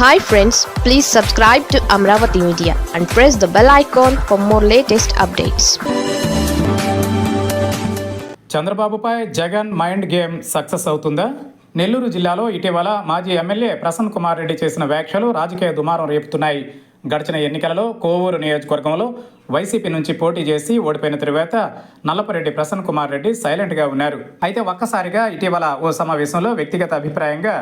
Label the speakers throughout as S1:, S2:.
S1: Hi friends please subscribe to Amaravati media and press the bell icon for more latest updates
S2: చంద్రబాబుపై Jagan mind game success అవుతుందా? నెల్లూరు జిల్లాలో ఇటీవల మాజీ MLA Prasanna Kumar Reddy చేసిన వ్యాఖ్యలు రాజకీయ దుమారం రేపుతున్నాయి. గడిచిన ఎన్నికలలో కోవూరు నియోజకవర్గంలో వైసీపీ నుంచి పోటీ చేసి ఓడిపోయిన తరువాత నల్లపరెడ్డి ప్రసన్న కుమార్ రెడ్డి సైలెంట్గా ఉన్నారు. అయితే ఒక్కసారిగా ఇటీవల ఓ సమావేశంలో వ్యక్తిగత అభిప్రాయంగా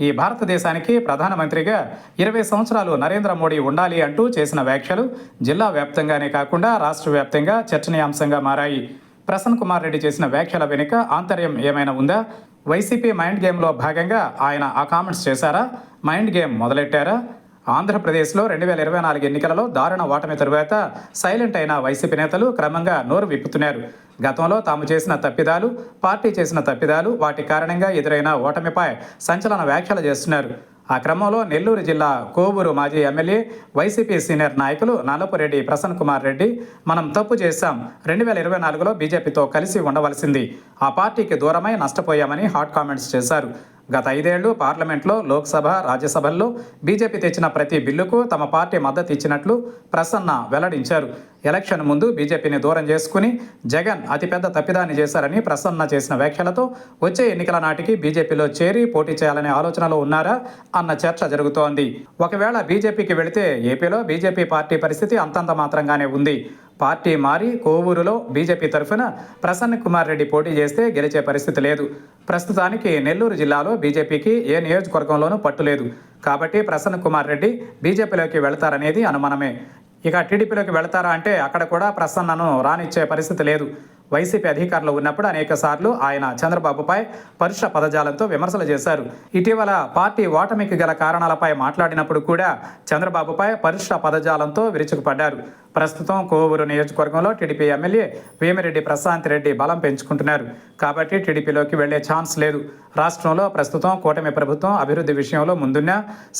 S2: ఈ భారతదేశానికి ప్రధానమంత్రిగా ఇరవై సంవత్సరాలు నరేంద్ర మోడీ ఉండాలి అంటూ చేసిన వ్యాఖ్యలు జిల్లా వ్యాప్తంగానే కాకుండా రాష్ట్ర వ్యాప్తంగా చర్చనీయాంశంగా మారాయి. ప్రసన్న కుమార్ రెడ్డి చేసిన వ్యాఖ్యల వెనుక ఆంతర్యం ఏమైనా ఉందా? వైసీపీ మైండ్ గేమ్లో భాగంగా ఆయన ఆ కామెంట్స్ చేశారా? మైండ్ గేమ్ మొదలెట్టారా? ఆంధ్రప్రదేశ్లో రెండు వేల ఇరవై నాలుగు ఎన్నికలలో దారుణ ఓటమి తరువాత సైలెంట్ అయిన వైసీపీ నేతలు క్రమంగా నోరు విప్పుతున్నారు. గతంలో తాము చేసిన తప్పిదాలు పార్టీ చేసిన తప్పిదాలు వాటి కారణంగా ఎదురైన ఓటమిపై సంచలన వ్యాఖ్యలు చేస్తున్నారు. ఆ క్రమంలో నెల్లూరు జిల్లా కోవూరు మాజీ ఎమ్మెల్యే వైసీపీ సీనియర్ నాయకులు నల్లపురెడ్డి ప్రసన్న కుమార్ రెడ్డి మనం తప్పు చేశాం. రెండు వేల ఇరవై నాలుగులో బీజేపీతో కలిసి ఉండవలసింది. ఆ పార్టీకి దూరమై నష్టపోయామని హాట్ కామెంట్స్ చేశారు. గత ఐదేళ్ళు పార్లమెంట్లో లోక్సభ రాజ్యసభల్లో బీజేపీ తెచ్చిన ప్రతి బిల్లుకు తమ పార్టీ మద్దతు ఇచ్చినట్లు ప్రసన్న వెల్లడించారు. ఎలక్షన్ ముందు బీజేపీని దూరం చేసుకుని జగన్ అతిపెద్ద తప్పిదాన్ని చేశారని ప్రసన్న చేసిన వ్యాఖ్యలతో వచ్చే ఎన్నికల నాటికి బీజేపీలో చేరి పోటీ చేయాలనే ఆలోచనలో ఉన్నారా అన్న చర్చ జరుగుతోంది. ఒకవేళ బీజేపీకి వెళితే ఏపీలో బీజేపీ పార్టీ పరిస్థితి అంతంత మాత్రంగానే ఉంది. పార్టీ మారి కోవూరులో బీజేపీ తరఫున ప్రసన్న కుమార్ రెడ్డి పోటీ చేస్తే గెలిచే పరిస్థితి లేదు. ప్రస్తుతానికి నెల్లూరు జిల్లాలో బీజేపీకి ఏ నియోజకవర్గంలోనూ పట్టు లేదు. కాబట్టి ప్రసన్న కుమార్ రెడ్డి బీజేపీలోకి వెళతారనేది అనుమానమే. ఇక టీడీపీలోకి వెళతారా అంటే అక్కడ కూడా ప్రసన్నను రానిచ్చే పరిస్థితి లేదు. వైసీపీ అధికారంలో ఉన్నప్పుడు అనేక సార్లు ఆయన చంద్రబాబుపై పరుష పదజాలంతో విమర్శలు చేశారు. ఇటీవల పార్టీ ఓటమికి గల కారణాలపై మాట్లాడినప్పుడు కూడా చంద్రబాబుపై పరుష పదజాలంతో విరుచుకుపడ్డారు. ప్రస్తుతం కోవూరు నియోజకవర్గంలో టీడీపీ ఎమ్మెల్యే వేమిరెడ్డి ప్రశాంత్ రెడ్డి బలం పెంచుకుంటున్నారు. కాబట్టి టీడీపీలోకి వెళ్ళే ఛాన్స్ లేదు. రాష్ట్రంలో ప్రస్తుతం కూటమి ప్రభుత్వం అభివృద్ధి విషయంలో ముందున్న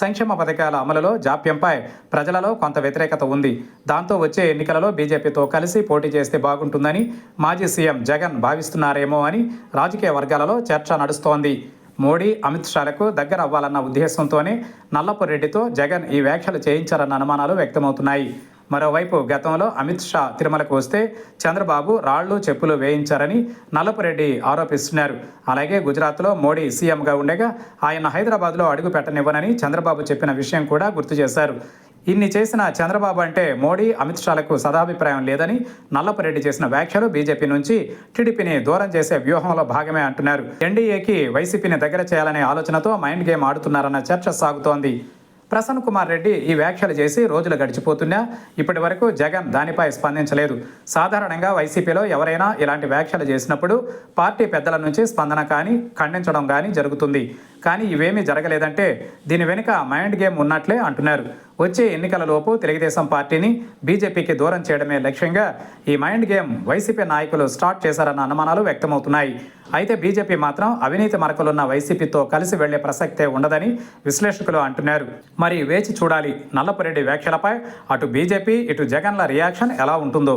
S2: సంక్షేమ పథకాల అమలులో జాప్యంపై ప్రజలలో కొంత వ్యతిరేకత ఉంది. దాంతో వచ్చే ఎన్నికలలో బీజేపీతో కలిసి పోటీ చేస్తే బాగుంటుందని మా మాజీ సీఎం జగన్ భావిస్తున్నారేమో అని రాజకీయ వర్గాలలో చర్చ నడుస్తోంది. మోడీ అమిత్ షాలకు దగ్గర అవ్వాలన్న ఉద్దేశంతోనే నల్లపురెడ్డితో జగన్ ఈ వ్యాఖ్యలు చేయించారన్న అనుమానాలు వ్యక్తమవుతున్నాయి. మరోవైపు గతంలో అమిత్ షా తిరుమలకు వస్తే చంద్రబాబు రాళ్ళు చెప్పులు వేయించారని నల్లపురెడ్డి ఆరోపిస్తున్నారు. అలాగే గుజరాత్లో మోడీ సీఎంగా ఉండగా ఆయన హైదరాబాద్లో అడుగు పెట్టనివ్వనని చంద్రబాబు చెప్పిన విషయం కూడా గుర్తు చేశారు. ఇన్ని చేసిన చంద్రబాబు అంటే మోడీ అమిత్ షాలకు సదాభిప్రాయం లేదని నల్లపరెడ్డి చేసిన వ్యాఖ్యలు బీజేపీ నుంచి టీడీపీని దూరం చేసే వ్యూహంలో భాగమే అంటున్నారు. ఎన్డీఏకి వైసీపీని దగ్గర చేయాలనే ఆలోచనతో మైండ్ గేమ్ ఆడుతున్నారన్న చర్చ సాగుతోంది. ప్రసన్న కుమార్ రెడ్డి ఈ వ్యాఖ్యలు చేసి రోజులు గడిచిపోతున్నా ఇప్పటి వరకు జగన్ దానిపై స్పందించలేదు. సాధారణంగా వైసీపీలో ఎవరైనా ఇలాంటి వ్యాఖ్యలు చేసినప్పుడు పార్టీ పెద్దల నుంచి స్పందన కానీ ఖండించడం కానీ జరుగుతుంది. కానీ ఇవేమీ జరగలేదంటే దీని వెనుక మైండ్ గేమ్ ఉన్నట్లే అంటున్నారు. వచ్చే ఎన్నికలలోపు తెలుగుదేశం పార్టీని బీజేపీకి దూరం చేయడమే లక్ష్యంగా ఈ మైండ్ గేమ్ వైసీపీ నాయకులు స్టార్ట్ చేశారన్న అనుమానాలు వ్యక్తమవుతున్నాయి. అయితే బీజేపీ మాత్రం అవినీతి మరకలున్న వైసీపీతో కలిసి వెళ్ళే ప్రసక్తే ఉండదని విశ్లేషకులు అంటున్నారు. మరి వేచి చూడాలి నల్లపురెడ్డి వ్యాఖ్యలపై అటు బీజేపీ ఇటు జగన్ల రియాక్షన్ ఎలా ఉంటుందో.